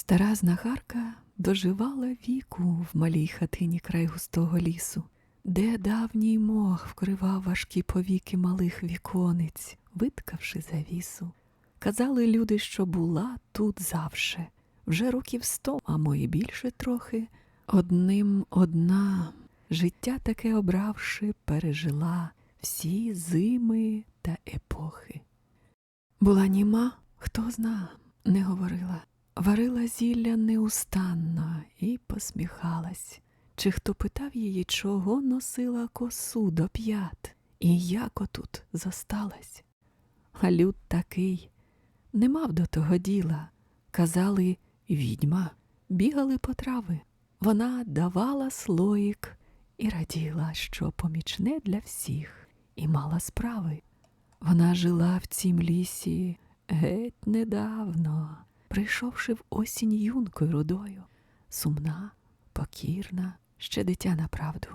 Стара знахарка доживала віку в малій хатині край густого лісу, де давній мох вкривав важкі повіки малих віконець, виткавши завісу. Казали люди, що була тут завше, вже років сто, а мої більше трохи. Одним одна, життя таке обравши, пережила всі зими та епохи. Була німа, хто зна, не говорила, варила зілля неустанно і посміхалась. Чи хто питав її, чого носила косу до п'ят, і як отут зосталась? А люд такий не мав до того діла. Казали відьма, бігали по трави. Вона давала слоїк і раділа, що помічне для всіх, і мала справи. Вона жила в цім лісі геть недавно, прийшовши в осінь юнкою рудою, сумна, покірна, ще дитя направду.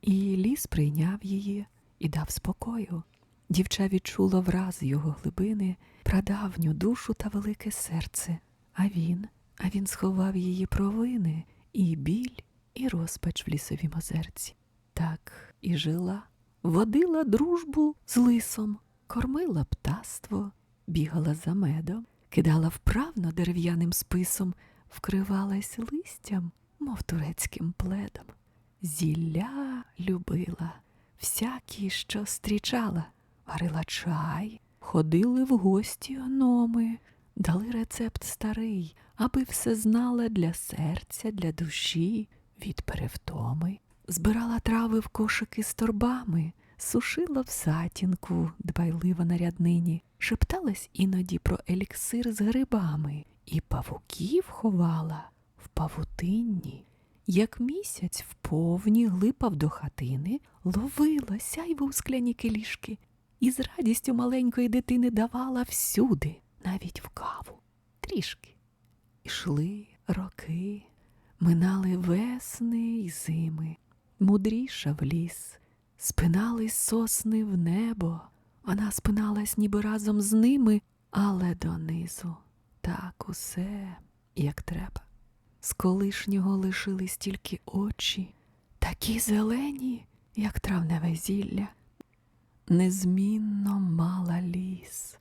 І ліс прийняв її і дав спокою. Дівча відчула враз його глибини, прадавню душу та велике серце. А він, а він сховав її провини, і біль, і розпач в лісовім озерці. Так і жила, водила дружбу з лисом, кормила птаство, бігала за медом, кидала вправно дерев'яним списом, вкривалась листям, мов турецьким пледом. Зілля любила, всякі, що зустрічала, варила чай, ходили в гості гноми, дали рецепт старий, аби все знала для серця, для душі, від перевтоми. Збирала трави в кошики з торбами, сушила в затінку, дбайлива на ряднині, шепталась іноді про еліксир з грибами, і павуків ховала в павутинні. Як місяць вповні глипав до хатини, ловила сяйво у скляні келішки і з радістю маленької дитини давала всюди, навіть в каву, трішки. Ішли роки, минали весни й зими, мудріша в ліс, спинались сосни в небо, вона спиналась ніби разом з ними, але донизу так усе, як треба. З колишнього лишились тільки очі, такі зелені, як травневе зілля. Незмінно мала ліс,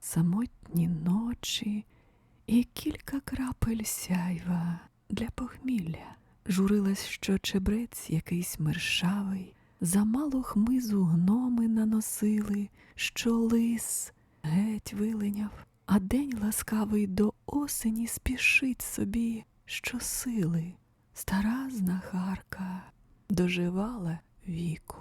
самотні ночі і кілька крапель сяйва для похмілля. Журилась, що чебрець якийсь мершавий, замало хмизу гноми наносили, що лис геть вилиняв, а день ласкавий до осені спішить собі що сили, Стара знахарка доживала віку.